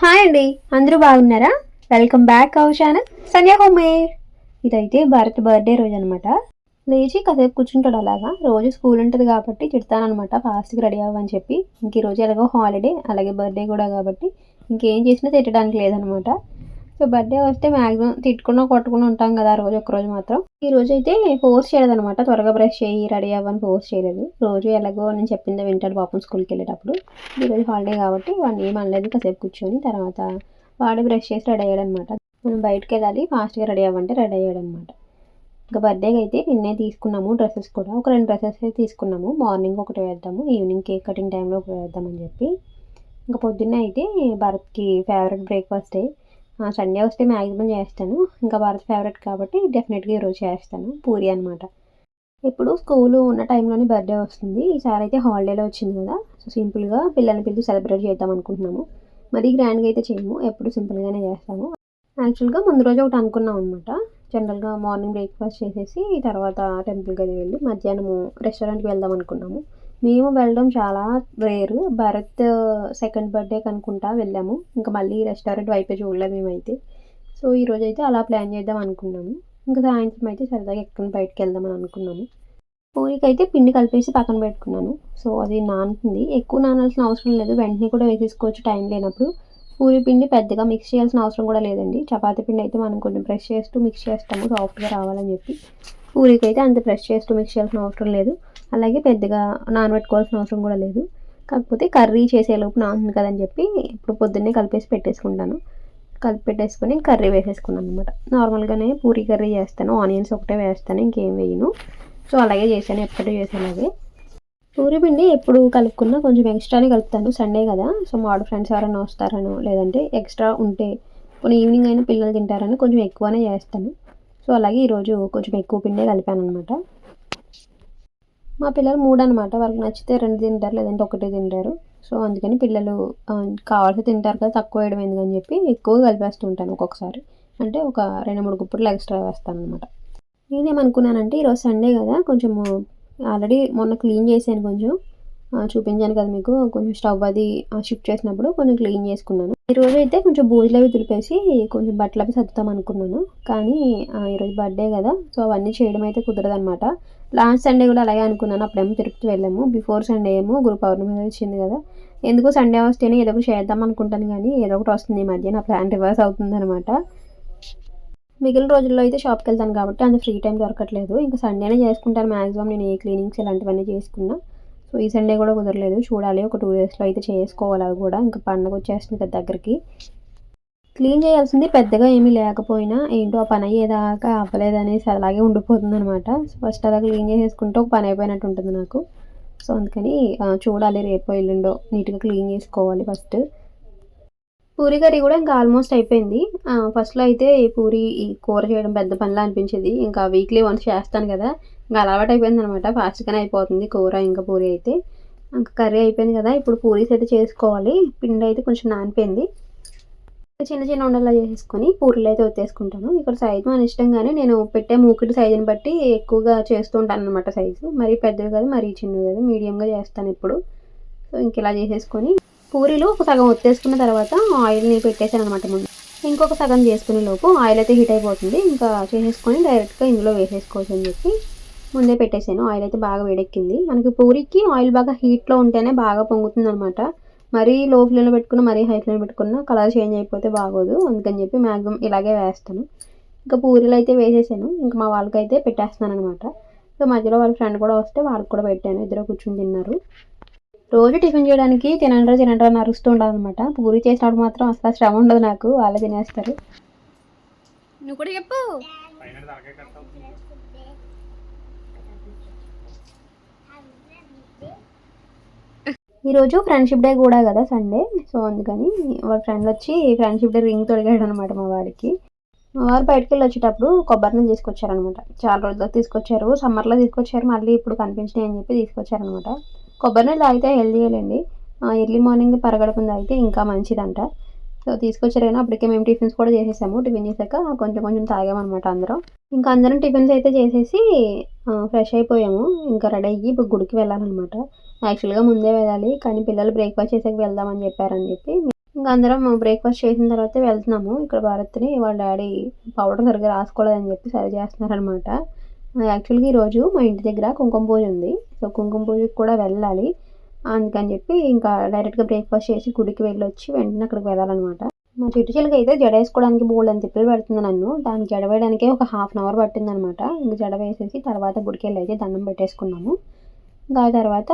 Hi అండి. అందరూ బాగున్నారా? Welcome back our channel Sandhya homemade ఇదైతే భారత్ బర్త్డే రోజు అనమాట లేచి కాసేపు కూర్చుంటాడు అలాగా. రోజు స్కూల్ ఉంటుంది కాబట్టి తిడతానమాట ఫాస్ట్గా రెడీ అవ్వని చెప్పి. ఇంక ఈరోజు రోజు ఎలాగో హాలిడే అలాగే బర్త్డే కూడా కాబట్టి ఇంకేం చేసినా తిట్టడానికి లేదనమాట. సో బర్త్డే వస్తే మ్యాక్సిమం తిట్టుకున్నా కొట్టుకుని ఉంటాం కదా ఆ రోజు ఒకరోజు మాత్రం. ఈ రోజు అయితే ఫోర్స్ చేయలేదు అనమాట త్వరగా బ్రష్ చేయి రెడీ అవ్వని ఫోర్స్ చేయలేదు. రోజు ఎలాగో నేను చెప్పింది వింటాడు పాపం స్కూల్కి వెళ్ళేటప్పుడు. ఈరోజు హాలిడే కాబట్టి వాడిని ఏం అనలేదు కాసేపు కూర్చొని తర్వాత వాడు బ్రష్ చేసి రెడీ అయ్యాడు అనమాట మనం బయటకు వెళ్ళాలి ఫాస్ట్గా రెడీ అవ్వంటే రెడీ అయ్యాడు అనమాట ఇంకా బర్త్డేకి అయితే నిన్నే తీసుకున్నాము డ్రెస్సెస్ కూడా. ఒక రెండు డ్రెస్సెస్ అయితే తీసుకున్నాము. మార్నింగ్ ఒకటి వేద్దాము ఈవినింగ్ కేక్ కటింగ్ టైంలో ఒకటి వేద్దామని చెప్పి. ఇంకా పొద్దున్నే అయితే భరత్కి ఫేవరెట్ బ్రేక్ఫాస్టే సండే వస్తే మ్యాక్సిమం చేస్తాను. ఇంకా భారత్ ఫేవరెట్ కాబట్టి డెఫినెట్గా ఈరోజు చేస్తాను. పూరి అనమాట ఇప్పుడు స్కూల్ ఉన్న టైంలోనే బర్త్డే వస్తుంది. ఈసారి అయితే హాలిడేలో వచ్చింది కదా. సో సింపుల్గా పిల్లల్ని పిలిచి సెలబ్రేట్ చేద్దాం అనుకుంటున్నాము. మరీ గ్రాండ్గా అయితే చేయము. ఎప్పుడు సింపుల్గానే చేస్తాము. యాక్చువల్గా ముందు రోజు ఒకటి అనుకున్నాం అనమాట జనరల్గా మార్నింగ్ బ్రేక్ఫాస్ట్ చేసేసి తర్వాత టెంపుల్కి వెళ్ళి మధ్యాహ్నము రెస్టారెంట్కి వెళ్దాం అనుకున్నాము. మేము వెళ్ళడం చాలా రేరు భరత్ సెకండ్ బర్త్డే కనుకుంటా వెళ్ళాము. ఇంకా మళ్ళీ రెస్టారెంట్ వైపే చూడలేదు మేమైతే. సో ఈరోజు అయితే అలా ప్లాన్ చేద్దాం అనుకున్నాము. ఇంకా సాయంత్రం అయితే సరదాగా ఎక్కడ బయటకు వెళ్దామని అనుకున్నాము. పూరికైతే పిండి కలిపేసి పక్కన పెట్టుకున్నాను. సో అది నానుతుంది ఎక్కువ నానాల్సిన అవసరం లేదు. వెంటనే కూడా వేసేసుకోవచ్చు టైం లేనప్పుడు. పూరి పిండి పెద్దగా మిక్స్ చేయాల్సిన అవసరం కూడా లేదండి. చపాతీ పిండి అయితే మనం కొంచెం ప్రెస్ చేస్తూ మిక్స్ చేస్తాము సాఫ్ట్గా రావాలని చెప్పి. పూరికి అయితే అంత ప్రెస్ చేస్తూ మిక్స్ చేయాల్సిన అవసరం లేదు. అలాగే పెద్దగా నానబెట్టుకోవాల్సిన అవసరం కూడా లేదు. కాకపోతే కర్రీ చేసేలోపు నానుంది కదని చెప్పి ఇప్పుడు పొద్దున్నే కలిపేసి పెట్టేసుకుంటాను. కలిపి పెట్టేసుకొని కర్రీ వేసేసుకున్నాను అనమాట నార్మల్గానే పూరి కర్రీ చేస్తాను. ఆనియన్స్ ఒకటే వేస్తాను. ఇంకేం వేయను. సో అలాగే చేశాను. ఎప్పుడు చేసేలాగే. పూరి పిండి ఎప్పుడు కలుపుకున్నా కొంచెం ఎక్స్ట్రానే కలుపుతాను. సండే కదా. సో మా ఫ్రెండ్స్ ఎవరైనా వస్తారనో లేదంటే ఎక్స్ట్రా ఉంటే కొన్ని ఈవినింగ్ అయినా పిల్లలు తింటారని కొంచెం ఎక్కువనే చేస్తాను. సో అలాగే ఈరోజు కొంచెం ఎక్కువ పిండే కలిపాను అనమాట మా పిల్లలు మూడు అనమాట వాళ్ళకి నచ్చితే రెండు తింటారు లేదంటే ఒకటే తింటారు. సో అందుకని పిల్లలు కావాల్సి తింటారు కదా తక్కువ వేయడం ఎందుకని చెప్పి ఎక్కువ కలిపేస్తూ ఉంటాను ఒక్కొక్కసారి. అంటే ఒక రెండు మూడు గుప్పట్లు ఎక్స్ట్రా వేస్తాను అనమాట నేనేమనుకున్నానంటే ఈరోజు సండే కదా కొంచెము ఆల్రెడీ మొన్న క్లీన్ చేశాను కొంచెం. చూపించాను కదా మీకు. కొంచెం స్టవ్ అది షిఫ్ట్ చేసినప్పుడు కొంచెం క్లీన్ చేసుకున్నాను. ఈరోజు అయితే కొంచెం బూజులు అవి తులిపేసి కొంచెం బట్టలు అవి సర్దుతాం అనుకున్నాను. కానీ ఈరోజు బర్త్డే కదా సో అవన్నీ చేయడం అయితే కుదరదనమాట లాస్ట్ సండే కూడా అలాగే అనుకున్నాను. అప్పుడేమో తిరుపతి వెళ్ళాము. బిఫోర్ సండే ఏమో గురు పౌర్ణమి వచ్చింది కదా. ఎందుకు సండే వస్తేనే ఏదో ఒకటి చేద్దాం అనుకుంటాను కానీ ఏదో ఒకటి వస్తుంది ఈ మధ్య. నా ప్లాన్ రివర్స్ అవుతుందనమాట మిగిలిన రోజుల్లో అయితే షాప్కి వెళ్తాను కాబట్టి అంత ఫ్రీ టైం దొరకట్లేదు. ఇంకా సండేనే చేసుకుంటాను. మ్యాక్సిమం నేను ఏ క్లీనింగ్స్ ఇలాంటివన్నీ చేసుకున్నా. సో ఈ సండే కూడా కుదరలేదు. చూడాలి. ఒక టూ డేస్లో అయితే చేసుకోవాలి. అవి కూడా ఇంకా పండుగ వచ్చేస్తుంది కదా దగ్గరికి. క్లీన్ చేయాల్సింది పెద్దగా ఏమీ లేకపోయినా ఏంటో ఆ పని అయ్యేదాకా అవ్వలేదు అనేసి అలాగే ఉండిపోతుంది అనమాట ఫస్ట్ అలా క్లీన్ చేసేసుకుంటే ఒక పని అయిపోయినట్టు ఉంటుంది నాకు. సో అందుకని చూడాలి రేపు ఎల్లుండో. నీట్గా క్లీన్ చేసుకోవాలి ఫస్ట్ పూరి కర్రీ కూడా ఇంకా ఆల్మోస్ట్ అయిపోయింది. ఫస్ట్లో అయితే ఈ పూరి ఈ కూర చేయడం పెద్ద పనిలా అనిపించేది. ఇంకా వీక్లీ వన్స్ చేస్తాను కదా. ఇంకా అలవాటు అయిపోయింది అనమాట ఫాస్ట్గానే అయిపోతుంది కూర ఇంకా పూరి అయితే. ఇంకా కర్రీ అయిపోయింది కదా. ఇప్పుడు పూరీస్ అయితే చేసుకోవాలి. పిండి అయితే కొంచెం నానిపోయింది. చిన్న చిన్న ఉండలా చేసేసుకొని పూరీలు అయితే వచ్చేసుకుంటాను ఇక్కడ సైజు మన ఇష్టంగానే నేను పెట్టే మూకిడి సైజుని బట్టి ఎక్కువగా చేస్తూ ఉంటాను అనమాట సైజు. మరీ పెద్దవి కాదు మరీ చిన్నవి కాదు. మీడియంగా చేస్తాను ఇప్పుడు సో ఇంక ఇలా చేసేసుకొని పూరీలు ఒక సగం వచ్చేసుకున్న తర్వాత ఆయిల్ని పెట్టేశాను అనమాట ముందు. ఇంకొక సగం చేసుకునే లోపు ఆయిల్ అయితే హీట్ అయిపోతుంది. ఇంకా చేసేసుకొని డైరెక్ట్గా ఇందులో వేసేసుకోవచ్చు అని చెప్పి ముందే పెట్టేశాను. ఆయిల్ అయితే బాగా వేడెక్కింది. మనకి పూరికి ఆయిల్ బాగా హీట్లో ఉంటేనే బాగా పొంగుతుంది అనమాట మరీ లో ఫ్లేమ్లో పెట్టుకున్న మరీ హై ఫ్లేమ్ పెట్టుకున్న కలర్ చేంజ్ అయిపోతే బాగోదు. అందుకని చెప్పి మ్యాక్సిమం ఇలాగే వేస్తాను. ఇంకా పూరీలు అయితే వేసేసాను. ఇంకా మా వాళ్ళకైతే పెట్టేస్తున్నాను అనమాట ఇంకా మధ్యలో వాళ్ళ ఫ్రెండ్ కూడా వస్తే వాళ్ళకి కూడా పెట్టాను. ఇద్దరు కూర్చొని తిన్నారు. రోజు టిఫిన్ చేయడానికి తినండ్రా తినండ్రా అని అరుస్తూ ఉండాలన్నమాట. పూరి చేసినప్పుడు మాత్రం అసలు శ్రమ ఉండదు నాకు. వాళ్ళే తినేస్తారు. నువ్వు కూడా చెప్పు. ఈరోజు ఫ్రెండ్షిప్ డే కూడా కదా సండే సో అందుకని వాళ్ళ ఫ్రెండ్ వచ్చి ఫ్రెండ్షిప్ డే రింగ్ తొడిగాడు అనమాట మా వాడికి. మా వారు బయటకు వెళ్ళి వచ్చేటప్పుడు కొబ్బరి నీళ్ళు తీసుకొచ్చారనమాట చాలా రోజులకు తీసుకొచ్చారు. సమ్మర్లో తీసుకొచ్చారు. మళ్ళీ ఇప్పుడు కనిపించినాయి అని చెప్పి తీసుకొచ్చారనమాట కొబ్బరి నీళ్ళు తాగితే హెల్దీ ఎర్లీ మార్నింగ్ పరగడకుండా తాగితే ఇంకా మంచిదంట. సో తీసుకొచ్చారు కానీ అప్పటికే మేము టిఫిన్స్ కూడా చేసేసాము. టిఫిన్ చేశాక కొంచెం కొంచెం తాగామన్నమాట అందరం. ఇంకా అందరం టిఫిన్స్ అయితే చేసేసి ఫ్రెష్ అయిపోయాము. ఇంకా రెడీ అయ్యి ఇప్పుడు గుడికి వెళ్ళాలన్నమాట. యాక్చువల్గా ముందే వెళ్ళాలి కానీ పిల్లలు బ్రేక్ఫాస్ట్ చేసాక వెళ్దామని చెప్పారని చెప్పి. ఇంకా అందరం బ్రేక్ఫాస్ట్ చేసిన తర్వాత వెళ్తున్నాము. ఇక్కడ భారత్ని వాళ్ళ డాడీ పౌడర్ సరిగ్గా రాసుకోలేదని చెప్పి సరి చేస్తున్నారనమాట యాక్చువల్గా ఈరోజు మా ఇంటి దగ్గర కుంకుమ పూజ ఉంది. సో కుంకుమ పూజకి కూడా వెళ్ళాలి. అందుకని చెప్పి ఇంకా డైరెక్ట్గా బ్రేక్ఫాస్ట్ చేసి గుడికి వెళ్ళి వచ్చి వెంటనే అక్కడికి వెళ్ళాలన్నమాట. మా చిట్టు చిలక అయితే జడ వేసుకోవడానికి బోల్డ్ అని తిప్పలు పెడుతుంది నన్ను. దానికి జడ వేయడానికే ఒక హాఫ్ అన్ అవర్ పట్టిందనమాట ఇంకా జడ వేసేసి తర్వాత గుడికి వెళ్ళి అయితే దండం పెట్టేసుకున్నాము. ఇంకా ఆ తర్వాత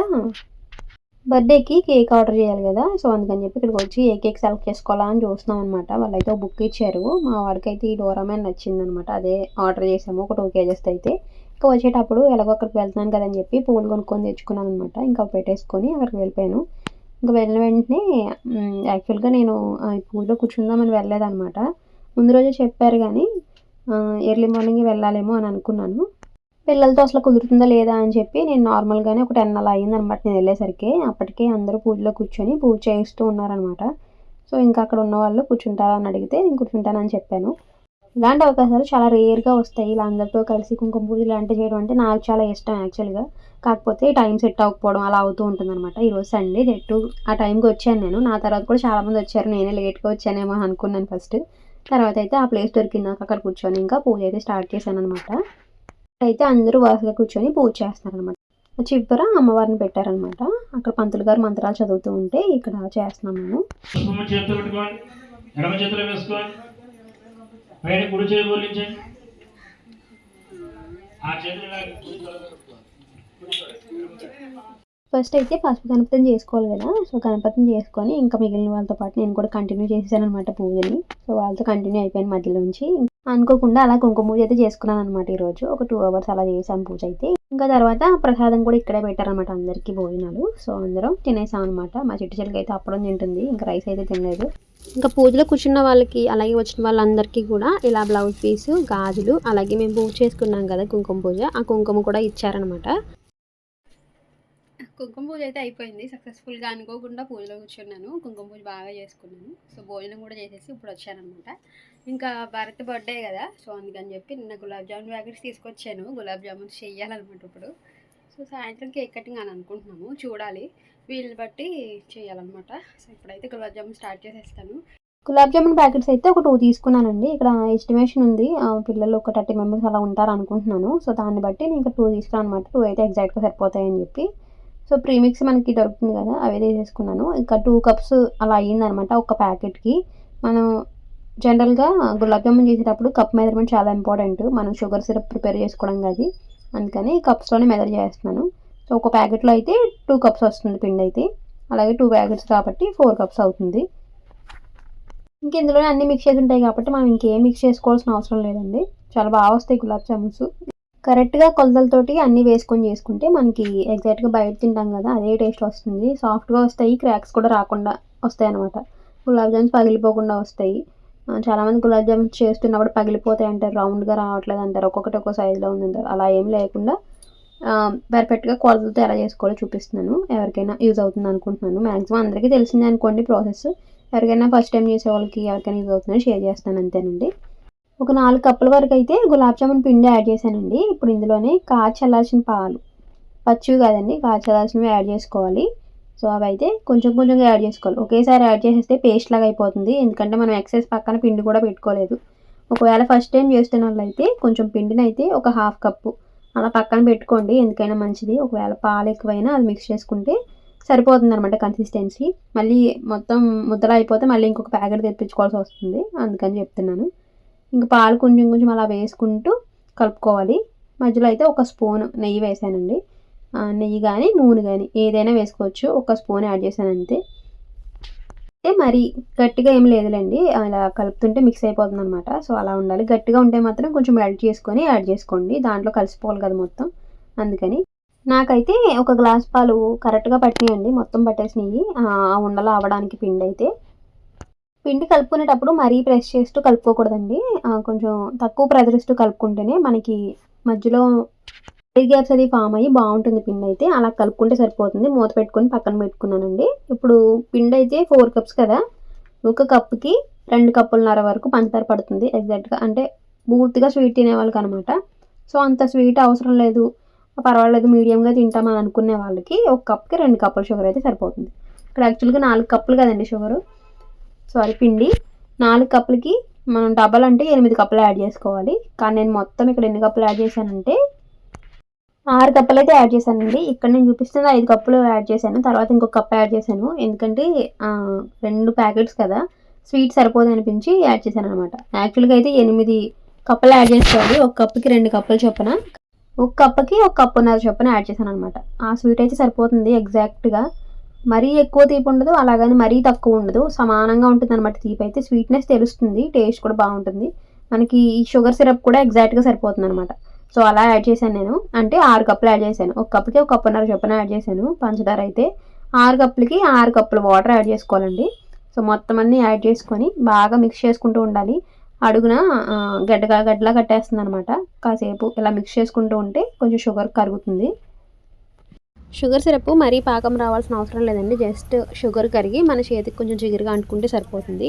బర్త్డేకి కేక్ ఆర్డర్ చేయాలి కదా. సో అందుకని చెప్పి ఇక్కడికి వచ్చి ఏ కేక్ సెలెక్ట్ చేసుకోవాలా అని చూస్తున్నాం అనమాట వాళ్ళైతే ఒక బుక్ ఇచ్చారు. మా వాడికైతే ఈ డోరామెన్ నచ్చింది అనమాట అదే ఆర్డర్ చేసాము. ఒక టూ కేజెస్ అయితే. ఇంకా వచ్చేటప్పుడు ఎలాగో అక్కడికి వెళ్తున్నాను కదని చెప్పి పూలు కొనుక్కొని తెచ్చుకున్నాను అనమాట ఇంకా పెట్టేసుకొని అక్కడికి వెళ్ళిపోయాను. ఇంకా వెళ్ళిన వెంటనే యాక్చువల్గా నేను ఈ పూజలో కూర్చుందామని వెళ్ళలేదన్నమాట. ముందు రోజే చెప్పారు కానీ ఎర్లీ మార్నింగ్ వెళ్ళాలేమో అని అనుకున్నాను. పిల్లలతో అసలు కుదురుతుందా లేదా అని చెప్పి నేను నార్మల్గానే ఒక టెన్ అలా అయిందనమాట నేను వెళ్ళేసరికి. అప్పటికే అందరూ పూజలో కూర్చొని పూజ చేయిస్తూ ఉన్నారనమాట. సో ఇంకా అక్కడ ఉన్న వాళ్ళు కూర్చుంటారా అని అడిగితే నేను కూర్చుంటానని చెప్పాను. ఇలాంటి అవకాశాలు చాలా రేర్గా వస్తాయి. ఇలా అందరితో కలిసి కుంకుమ పూజ ఇలాంటివి చేయడం అంటే నాకు చాలా ఇష్టం యాక్చువల్గా. కాకపోతే టైం సెట్ అవ్వకపోవడం అలా అవుతూ ఉంటుంది అనమాట ఈరోజు సండే జట్టు ఆ టైంకి వచ్చాను నేను. నా తర్వాత కూడా చాలామంది వచ్చారు. నేనే లేట్గా వచ్చానేమో అనుకున్నాను ఫస్ట్. తర్వాత అయితే ఆ ప్లేస్ దొరికిందాక అక్కడ కూర్చొని ఇంకా పూజ అయితే స్టార్ట్ చేశాను అనమాట అయితే అందరూ వరుసగా కూర్చొని పూజ చేస్తున్నారనమాట చివర అమ్మవారిని పెట్టారనమాట అక్కడ పంతులు గారు మంత్రాలు చదువుతూ ఉంటే ఇక్కడ చేస్తున్నాం మేము. కుటుంబం చేతితో పెట్టుకోండి. ఎడమ చేతిలో వేసుకోండి. పైన కుడి చేయి బోలించండి. ఆ చేతులు ఇలా ఫస్ట్ అయితే పసుపు గణపతిని చేసుకోవాలి కదా. సో గణపతిని చేసుకొని ఇంకా మిగిలిన వాళ్ళతో పాటు నేను కూడా కంటిన్యూ చేశాను అనమాట పూజని. సో వాళ్ళతో కంటిన్యూ అయిపోయాను మధ్యలో నుంచి. అనుకోకుండా అలా కుంకుమ పూజ అయితే చేసుకున్నాను అనమాట ఈరోజు. ఒక టూ అవర్స్ అలా చేశాను పూజ అయితే. ఇంకా తర్వాత ప్రసాదం కూడా ఇక్కడే పెట్టారనమాట అందరికీ భోజనాలు. సో అందరం తినేసాం అనమాట మా చిట్టు చెల్లికి అయితే అప్పడం తింటుంది. ఇంకా రైస్ అయితే తినలేదు. ఇంకా పూజలో కూర్చున్న వాళ్ళకి అలాగే వచ్చిన వాళ్ళందరికీ కూడా ఇలా బ్లౌజ్ పీసు గాజులు అలాగే మేము పూజ చేసుకున్నాం కదా కుంకుమ పూజ. ఆ కుంకుమ కూడా ఇచ్చారనమాట కుంకుమ పూజ అయితే అయిపోయింది. సక్సెస్ఫుల్గా అనుకోకుండా పూజలో కూర్చున్నాను. కుంకుమ పూజ బాగా చేసుకున్నాను. సో భోజనం కూడా చేసేసి ఇప్పుడు వచ్చానమాట ఇంకా భరత్ బర్త్డే కదా సో అందుకని చెప్పి నిన్న గులాబ్ జామున్ ప్యాకెట్స్ తీసుకొచ్చాను. గులాబ్ జామున్ చేయాలన్నమాట ఇప్పుడు. సో సాయంత్రం కేక్ కటింగ్ అని అనుకుంటున్నాము. చూడాలి. వీళ్ళని బట్టి చేయాలన్నమాట సో ఇప్పుడైతే గులాబ్ జామున్ స్టార్ట్ చేసేస్తాను. గులాబ్ జామున్ ప్యాకెట్స్ అయితే ఒక టూ తీసుకున్నానండి. ఇక్కడ ఎస్టిమేషన్ ఉంది. ఆ, పిల్లలు ఒక థర్టీ మెంబర్స్ అలా ఉంటారు అనుకుంటున్నాను సో దాన్ని బట్టి నేను ఇంకా టూ తీసుకున్నాను అనమాట టూ అయితే ఎగ్జాక్ట్గా సరిపోతాయని చెప్పి. సో ప్రీమిక్స్ మనకి దొరుకుతుంది కదా అవి తీసేసుకున్నాను. ఇంకా టూ కప్స్ అలా అయ్యిందనమాట ఒక ప్యాకెట్కి. మనం జనరల్గా గులాబ్ జామున్ చేసేటప్పుడు కప్ మెజర్మెంట్ చాలా ఇంపార్టెంట్. మనం షుగర్ సిరప్ ప్రిపేర్ చేసుకోవడం అది అందుకని కప్స్లోనే మెజర్ చేస్తున్నాను. సో ఒక ప్యాకెట్లో అయితే టూ కప్స్ వస్తుంది పిండి అయితే. అలాగే టూ ప్యాకెట్స్ కాబట్టి ఫోర్ కప్స్ అవుతుంది. ఇంక ఇందులోనే అన్ని మిక్స్ చేసి ఉంటాయి కాబట్టి మనం ఇంకేం మిక్స్ చేసుకోవాల్సిన అవసరం లేదండి. చాలా బాగా వస్తాయి గులాబ్ జామున్స్. కరెక్ట్గా కొలతలతోటి అన్నీ వేసుకొని చేసుకుంటే మనకి ఎగ్జాక్ట్గా బయట తింటాం కదా అదే టేస్ట్ వస్తుంది. సాఫ్ట్గా వస్తాయి క్రాక్స్ కూడా రాకుండా వస్తాయి అనమాట గులాబ్ జామ్స్ పగిలిపోకుండా వస్తాయి. చాలామంది గులాబ్ జామ్స్ చేస్తున్నప్పుడు పగిలిపోతాయి అంటారు రౌండ్గా రావట్లేదు అంటారు ఒక్కొక్కటి ఒక్కో సైజులో ఉంది అంటారు అలా ఏం లేకుండా పర్ఫెక్ట్గా కొలతలతో ఎలా చేసుకోవాలో చూపిస్తున్నాను. ఎవరికైనా యూజ్ అవుతుంది అనుకుంటున్నాను. మ్యాక్సిమం అందరికీ తెలిసిందే అనుకోండి ప్రాసెస్. ఎవరికైనా ఫస్ట్ టైం చేసే వాళ్ళకి ఎవరికైనా యూజ్ అవుతుందని షేర్ చేస్తాను అంతేనండి. ఒక నాలుగు కప్పుల వరకు అయితే గులాబ్ జామున్ పిండి యాడ్ చేశానండి. ఇప్పుడు ఇందులోనే కాచల్లాల్సిన పాలు. పచ్చివి కాదండి కాచల్లాల్సినవి యాడ్ చేసుకోవాలి. సో అవి అయితే కొంచెం కొంచెంగా యాడ్ చేసుకోవాలి. ఒకేసారి యాడ్ చేసేస్తే పేస్ట్ లాగా అయిపోతుంది. ఎందుకంటే మనం ఎక్సెస్ పక్కన పిండి కూడా పెట్టుకోలేదు. ఒకవేళ ఫస్ట్ టైం చేస్తున్న వాళ్ళైతే కొంచెం పిండిని అయితే ఒక హాఫ్ కప్పు అలా పక్కన పెట్టుకోండి. ఎందుకైనా మంచిది. ఒకవేళ పాలు ఎక్కువైనా అది మిక్స్ చేసుకుంటే సరిపోతుంది అనమాట కన్సిస్టెన్సీ. మళ్ళీ మొత్తం ముద్దలా అయిపోతే మళ్ళీ ఇంకొక ప్యాకెట్ తెప్పించుకోవాల్సి వస్తుంది. అందుకని చెప్తున్నాను. ఇంకా పాలు కొంచెం కొంచెం అలా వేసుకుంటూ కలుపుకోవాలి. మధ్యలో అయితే ఒక స్పూన్ నెయ్యి వేసానండి. నెయ్యి కానీ నూనె కానీ ఏదైనా వేసుకోవచ్చు. ఒక స్పూన్ యాడ్ చేశాను అంతే. అంటే మరి గట్టిగా ఏం లేదులేండి. అలా కలుపుతుంటే మిక్స్ అయిపోతుంది అనమాట సో అలా ఉండాలి. గట్టిగా ఉంటే మాత్రం కొంచెం మెల్ట్ చేసుకొని యాడ్ చేసుకోండి. దాంట్లో కలిసిపోవాలి కదా మొత్తం. అందుకని. నాకైతే ఒక గ్లాస్ పాలు కరెక్ట్గా పట్టినాయండి. మొత్తం పట్టేసినాయి. ఆ ఉండలు అవ్వడానికి పిండి అయితే పిండి కలుపుకునేటప్పుడు మరీ ప్రెస్ చేస్తూ కలుపుకోకూడదండి. కొంచెం తక్కువ ప్రెజర్ ఇస్తూ కలుపుకుంటేనే మనకి మధ్యలో ఎయిర్ గ్యాప్స్ అది ఫామ్ అయ్యి బాగుంటుంది పిండి అయితే. అలా కలుపుకుంటే సరిపోతుంది. మూత పెట్టుకొని పక్కన పెట్టుకున్నానండి. ఇప్పుడు పిండి అయితే ఫోర్ కప్స్ కదా. ఒక కప్కి రెండు కప్పులన్నర వరకు పంచదార పడుతుంది ఎగ్జాక్ట్గా. అంటే పూర్తిగా స్వీట్ తినే వాళ్ళకి అనమాట. సో అంత స్వీట్ అవసరం లేదు. పర్వాలేదు మీడియంగా తింటామని అనుకునే వాళ్ళకి ఒక కప్కి రెండు కప్పుల షుగర్ అయితే సరిపోతుంది. ఇక్కడ యాక్చువల్గా నాలుగు కప్పులు కదండి షుగరు. సారీ పిండి. నాలుగు కప్పులకి మనం డబల్ అంటే ఎనిమిది కప్పులు యాడ్ చేసుకోవాలి. కానీ నేను మొత్తం ఇక్కడ ఎన్ని కప్పులు యాడ్ చేశానంటే ఆరు కప్పులు అయితే యాడ్ చేశానండి. ఇక్కడ నేను చూపిస్తున్న ఐదు కప్పులు యాడ్ చేశాను. తర్వాత ఇంకొక కప్ యాడ్ చేశాను. ఎందుకంటే రెండు ప్యాకెట్స్ కదా స్వీట్ సరిపోదు అనిపించి యాడ్ చేశాను అనమాట యాక్చువల్గా అయితే ఎనిమిది కప్పులు యాడ్ చేసుకోవాలి. ఒక కప్పుకి రెండు కప్పులు చొప్పున. ఒక కప్పుకి ఒక కప్పున్నర చొప్పున యాడ్ చేశాను అనమాట ఆ స్వీట్ అయితే సరిపోతుంది ఎగ్జాక్ట్గా మరీ ఎక్కువ తీపి ఉండదు అలాగని మరీ తక్కువ ఉండదు. సమానంగా ఉంటుంది అనమాట తీపి. అయితే స్వీట్నెస్ తెలుస్తుంది టేస్ట్ కూడా బాగుంటుంది. మనకి ఈ షుగర్ సిరప్ కూడా ఎగ్జాక్ట్గా సరిపోతుంది అనమాట సో అలా యాడ్ చేశాను నేను. అంటే ఆరు కప్పులు యాడ్ చేశాను. ఒక కప్పుకి ఒక కప్పున్నర చొప్పున యాడ్ చేశాను పంచదార అయితే. ఆరు కప్పులకి ఆరు కప్పులు వాటర్ యాడ్ చేసుకోవాలండి. సో మొత్తం అన్నీ యాడ్ చేసుకొని బాగా మిక్స్ చేసుకుంటూ ఉండాలి. అడుగున గడ్డగా గడ్డలా కట్టేస్తుంది అనమాట కాసేపు ఇలా మిక్స్ చేసుకుంటూ ఉంటే కొంచెం షుగర్ కరుగుతుంది. షుగర్ సిరప్ మరీ పాకం రావాల్సిన అవసరం లేదండి. జస్ట్ షుగర్ కరిగి మన చేతికి కొంచెం జిగురుగా అంటుకుంటే సరిపోతుంది.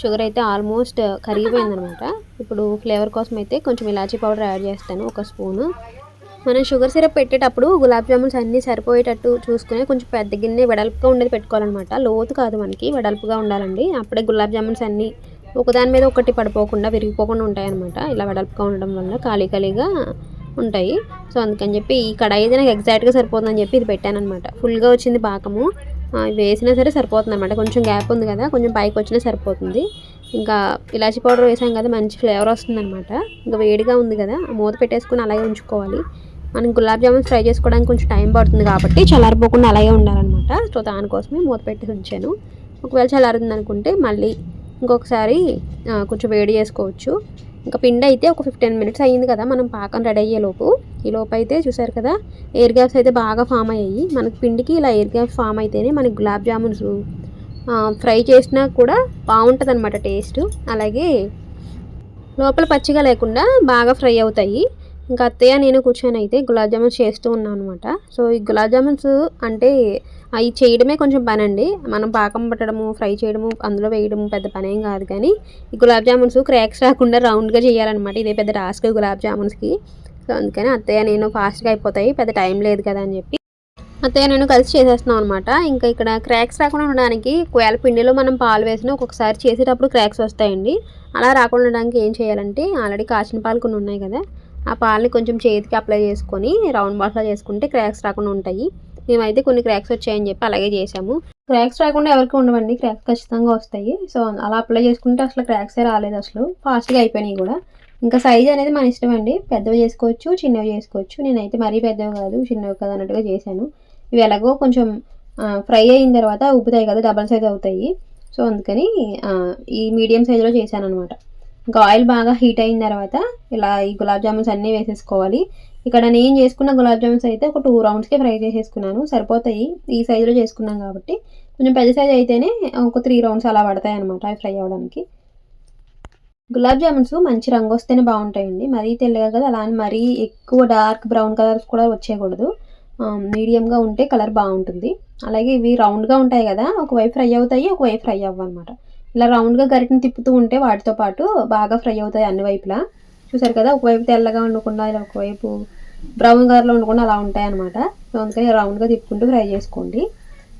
షుగర్ అయితే ఆల్మోస్ట్ కరిగిపోయిందనమాట. ఇప్పుడు ఫ్లేవర్ కోసం అయితే కొంచెం ఇలాచీ పౌడర్ యాడ్ చేస్తాను ఒక స్పూను. మనం షుగర్ సిరప్ పెట్టేటప్పుడు గులాబ్ జామున్స్ అన్నీ సరిపోయేటట్టు చూసుకుని కొంచెం పెద్ద గిన్నె వెడల్పుగా ఉండేది పెట్టుకోవాలన్నమాట. లోతు కాదు మనకి వెడల్పుగా ఉండాలండి. అప్పుడే గులాబ్ జామున్స్ అన్నీ ఒకదాని మీద ఒకటి పడిపోకుండా విరిగిపోకుండా ఉంటాయన్నమాట. ఇలా వెడల్పుగా ఉండడం వల్ల ఖాళీ ఖాళీగా ఉంటాయి. సో అందుకని చెప్పి ఈ కడాయి అయితే నాకు ఎగ్జాక్ట్గా సరిపోతుందని చెప్పి ఇది పెట్టాను అనమాట ఫుల్గా వచ్చింది పాకము. వేసినా సరే సరిపోతుంది అనమాట కొంచెం గ్యాప్ ఉంది కదా కొంచెం పైకి వచ్చినా సరిపోతుంది. ఇంకా ఇలాచీ పౌడర్ వేసాం కదా మంచి ఫ్లేవర్ వస్తుంది అనమాట ఇంకా వేడిగా ఉంది కదా మూత పెట్టేసుకుని అలాగే ఉంచుకోవాలి. మనం గులాబ్ జామున్ ఫ్రై చేసుకోవడానికి కొంచెం టైం పడుతుంది కాబట్టి చల్లారిపోకుండా అలాగే ఉండాలన్నమాట. సో దానికోసమే మూత పెట్టి ఉంచాను. ఒకవేళ చల్లారుంది అనుకుంటే మళ్ళీ ఇంకొకసారి కొంచెం వేడి చేసుకోవచ్చు. ఇంకా పిండి అయితే ఒక ఫిఫ్టీన్ మినిట్స్ అయ్యింది కదా మనం పాకం రెడీ అయ్యే లోపు. ఈ లోపు అయితే చూసారు కదా ఎయిర్ గ్యాప్స్ అయితే బాగా ఫామ్ అయ్యాయి. మనకి పిండికి ఇలా ఎయిర్ గ్యాప్స్ ఫామ్ అయితేనే మనకి గులాబ్ జామున్స్ ఫ్రై చేసినా కూడా బాగుంటుంది అనమాట టేస్ట్ అలాగే లోపల పచ్చిగా లేకుండా బాగా ఫ్రై అవుతాయి. ఇంకా అత్తయ్య నేను కూర్చొని అయితే గులాబ్ జామున్స్ చేస్తూ ఉన్నాను అనమాట సో ఈ గులాబ్ జామున్స్ అంటే అవి చేయడమే కొంచెం పని అండి మనం పాకం పట్టడము ఫ్రై చేయడము అందులో వేయడము పెద్ద పని ఏం కాదు కానీ ఈ గులాబ్ జామున్స్ క్రాక్స్ రాకుండా రౌండ్గా చేయాలన్నమాట. ఇదే పెద్ద టాస్క్ గులాబ్ జామున్స్కి. సో అందుకని అత్తయ్య నేను ఫాస్ట్గా అయిపోతాయి. పెద్ద టైం లేదు కదా అని చెప్పి అత్తయ్య నేను కలిసి చేసేస్తున్నాం అనమాట ఇంకా ఇక్కడ క్రాక్స్ రాకుండా ఉండడానికి ఒకవేళ పిండిలో మనం పాలు వేసినా ఒక్కొక్కసారి చేసేటప్పుడు క్రాక్స్ వస్తాయండి. అలా రాకుండా ఉండడానికి ఏం చేయాలంటే ఆల్రెడీ కాచిన పాలు కొన్ని ఉన్నాయి కదా ఆ పాలని కొంచెం చేతికి అప్లై చేసుకొని రౌండ్ బాక్స్లో చేసుకుంటే క్రాక్స్ రాకుండా ఉంటాయి. మేమైతే కొన్ని క్రాక్స్ వచ్చాయని చెప్పి అలాగే చేసాము క్రాక్స్ రాకుండా ఎవరికి ఉండవండి. క్రాక్స్ ఖచ్చితంగా వస్తాయి. సో అలా అప్లై చేసుకుంటే అసలు క్రాక్సే రాలేదు అసలు. ఫాస్ట్గా అయిపోయినాయి కూడా. ఇంకా సైజ్ అనేది మన ఇష్టం అండి పెద్దవి చేసుకోవచ్చు చిన్నవి చేసుకోవచ్చు. నేనైతే మరీ పెద్దవి కాదు చిన్నవి కాదు అన్నట్టుగా చేశాను. ఇవి ఎలాగో కొంచెం ఫ్రై అయిన తర్వాత ఉబ్బుతాయి కదా డబల్ సైజ్ అవుతాయి. సో అందుకని ఈ మీడియం సైజులో చేశాను అనమాట ఇంకా ఆయిల్ బాగా హీట్ అయిన తర్వాత ఇలా ఈ గులాబ్ జామున్స్ అన్నీ వేసేసుకోవాలి. ఇక్కడ నేను చేసుకున్న గులాబ్ జామ్స్ అయితే ఒక టూ రౌండ్స్కి ఫ్రై చేసేసుకున్నాను. సరిపోతాయి. ఈ సైజులో చేసుకున్నాం కాబట్టి. కొంచెం పెద్ద సైజ్ అయితేనే ఒక త్రీ రౌండ్స్ అలా పడతాయి అనమాట అవి ఫ్రై అవ్వడానికి. గులాబ్ జామున్స్ మంచి రంగు వస్తేనే బాగుంటాయండి. మరీ తెల్లగా కదా అలా అని మరీ ఎక్కువ డార్క్ బ్రౌన్ కలర్స్ కూడా వచ్చేయకూడదు. మీడియంగా ఉంటే కలర్ బాగుంటుంది. అలాగే ఇవి రౌండ్గా ఉంటాయి కదా ఒకవైపు ఫ్రై అవుతాయి ఒకవైపు ఫ్రై అవ్వన్నమాట. ఇలా రౌండ్గా గరిటిని తిప్పుతూ ఉంటే వాటితో పాటు బాగా ఫ్రై అవుతాయి అన్ని వైపులా. చూసారు కదా? ఒకవైపు తెల్లగా ఉండకుండా ఇలా ఒకవైపు బ్రౌన్ కలర్లో ఉండకుండా అలా ఉంటాయి అనమాట సో అందుకని రౌండ్గా తిప్పుకుంటూ ఫ్రై చేసుకోండి.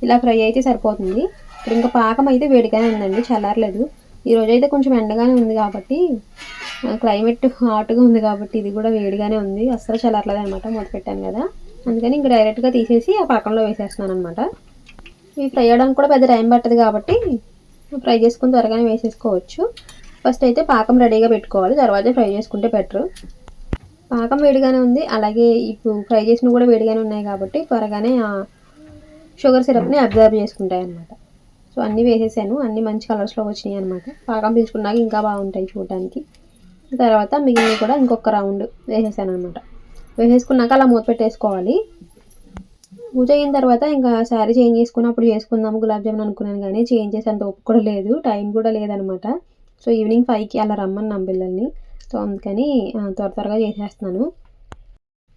ఇలా ఫ్రై అయితే సరిపోతుంది. ఇప్పుడు ఇంకా పాకం అయితే వేడిగానే ఉందండి చల్లారలేదు. ఈరోజు అయితే కొంచెం ఎండగానే ఉంది కాబట్టి క్లైమేట్ హాట్గా ఉంది కాబట్టి ఇది కూడా వేడిగానే ఉంది. అస్సలు చల్లారలేదు అనమాట మూత పెట్టాను కదా. అందుకని ఇంకా డైరెక్ట్గా తీసేసి ఆ పాకంలో వేసేస్తున్నాను అనమాట ఇవి ఫ్రై అవ్వడానికి కూడా పెద్ద టైం పట్టదు కాబట్టి ఫ్రై చేసుకుని త్వరగానే వేసేసుకోవచ్చు. ఫస్ట్ అయితే పాకం రెడీగా పెట్టుకోవాలి. తర్వాత ఫ్రై చేసుకుంటే బెటర్. పాకం వేడిగానే ఉంది. అలాగే ఇప్పుడు ఫ్రై చేసినవి కూడా వేడిగానే ఉన్నాయి కాబట్టి త్వరగానే ఆ షుగర్ సిరప్ని అబ్జర్వ్ చేసుకుంటాయి అనమాట సో అన్నీ వేసేసాను. అన్నీ మంచి కలర్స్లో వచ్చినాయి అనమాట పాకం పీల్చుకున్నాక ఇంకా బాగుంటాయి చూడడానికి తర్వాత మిగిలిన కూడా ఇంకొక రౌండ్ వేసేసాను అనమాట వేసేసుకున్నాక అలా మూత పెట్టేసుకోవాలి. పూజ అయిన తర్వాత ఇంకా శారీ చేంజ్ చేసుకున్నప్పుడు చేసుకుందాము గులాబ్ జామున్ అనుకున్నాను కానీ చేంజ్ చేసేంత ఓపిక కూడా లేదు. టైం కూడా లేదనమాట సో ఈవినింగ్ ఫైవ్కి అలా రమ్మన్నాం పిల్లల్ని. సో అందుకని త్వర త్వరగా చేసేస్తున్నాను.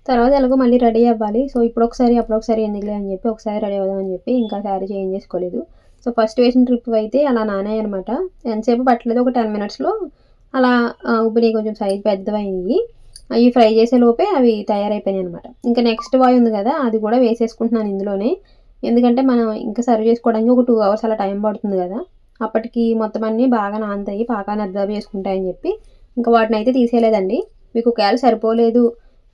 తర్వాత ఎలాగో మళ్ళీ రెడీ అవ్వాలి. సో ఇప్పుడు ఒకసారి అప్పుడు ఒకసారి ఎందుకులే అని చెప్పి ఒకసారి రెడీ అవుదామని చెప్పి ఇంకా శారీ చేంజ్ చేసుకోలేదు. సో ఫస్ట్ వేసిన ట్రిప్ అయితే అలా నానే అనమాట. ఎంతసేపు పట్టలేదు? ఒక టెన్ మినిట్స్లో అలా ఆ, ఉబ్బినాయి కొంచెం సైజ్ పెద్దవైనవి అవి ఫ్రై చేసే లోపే అవి తయారైపోయినాయి అనమాట. ఇంకా నెక్స్ట్ బాయ్ ఉంది కదా అది కూడా వేసేసుకుంటున్నాను ఇందులోనే. ఎందుకంటే మనం ఇంకా సర్వ్ చేసుకోవడానికి ఒక టూ అవర్స్ అలా టైం పడుతుంది కదా. అప్పటికి మొత్తం అన్నీ బాగా నానుతాయి పాకాన్ని అబ్జర్వ్ చేసుకుంటాయని చెప్పి ఇంకా వాటిని అయితే తీసేయలేదండి. మీకు ఒకవేళ సరిపోలేదు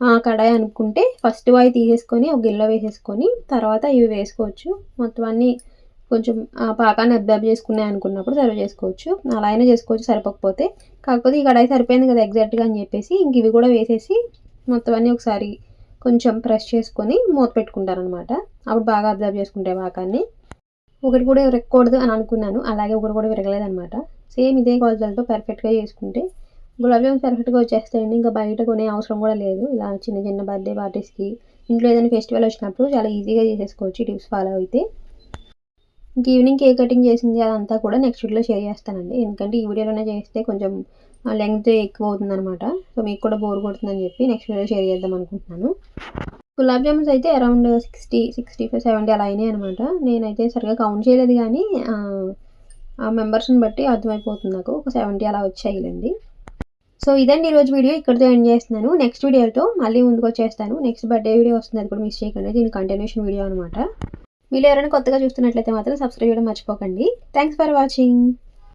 ఆ కడాయి అనుకుంటే ఫస్ట్ అవి తీసేసుకొని ఒక గిన్నెలో వేసేసుకొని తర్వాత ఇవి వేసుకోవచ్చు. మొత్తం అన్నీ కొంచెం ఆ పాకాన్ని అబ్జర్వ్ చేసుకున్నాయి అనుకున్నప్పుడు సర్వ్ చేసుకోవచ్చు. అలా అయినా చేసుకోవచ్చు సరిపోకపోతే. కాకపోతే ఈ కడాయి సరిపోయింది కదా ఎగ్జాక్ట్గా అని చెప్పేసి ఇంక ఇవి కూడా వేసేసి మొత్తం అన్నీ ఒకసారి కొంచెం ప్రెస్ చేసుకొని మూత పెట్టుకుంటారనమాట అప్పుడు బాగా అబ్జర్వ్ చేసుకుంటాయి పాకాన్ని. ఒకటి కూడా విరగకూడదు అని అనుకున్నాను. అలాగే ఒకటి కూడా విరగలేదనమాట సేమ్ ఇదే కొలతలతో పర్ఫెక్ట్గా చేసుకుంటే గులాబ్ జామున్ పర్ఫెక్ట్గా వచ్చేస్తాయండి. ఇంకా బయట కొనే అవసరం కూడా లేదు. ఇలా చిన్న చిన్న బర్త్డే పార్టీస్కి ఇంట్లో ఏదైనా ఫెస్టివల్ వచ్చినప్పుడు చాలా ఈజీగా చేసేసుకోవచ్చు. టిప్స్ ఫాలో అయితే. ఇంక ఈవినింగ్ కేక్ కటింగ్ చేసింది అదంతా కూడా నెక్స్ట్ వీడియోలో షేర్ చేస్తానండి. ఎందుకంటే ఈ వీడియోలోనే చేస్తే కొంచెం లెంగ్త్ ఎక్కువ అవుతుంది అనమాట సో మీకు కూడా బోర్ కొడుతుందని చెప్పి నెక్స్ట్ వీడియో షేర్ చేద్దాం అనుకుంటున్నాను. గులాబ్ జామున్స్ అయితే around sixty sixty five seventy అలా అయినాయి అనమాట నేనైతే సరిగా కౌంట్ చేయలేదు కానీ ఆ, మెంబర్స్ని బట్టి అర్థమైపోతుంది నాకు. ఒక సెవెంటీ అలా వచ్చాయిలేండి. సో ఇదండి ఈరోజు వీడియో. ఇక్కడితో ఎండ్ చేస్తున్నాను. నెక్స్ట్ వీడియోతో మళ్ళీ ముందుకు వచ్చేస్తాను. నెక్స్ట్ బర్త్డే వీడియో వస్తుంది. అది కూడా మిస్ చేయకండి. దీని కంటిన్యూషన్ వీడియో అనమాట మీరు ఎవరైనా కొత్తగా చూస్తున్నట్లయితే మాత్రం సబ్స్క్రైబ్ చేయడం మర్చిపోకండి. Thanks for watching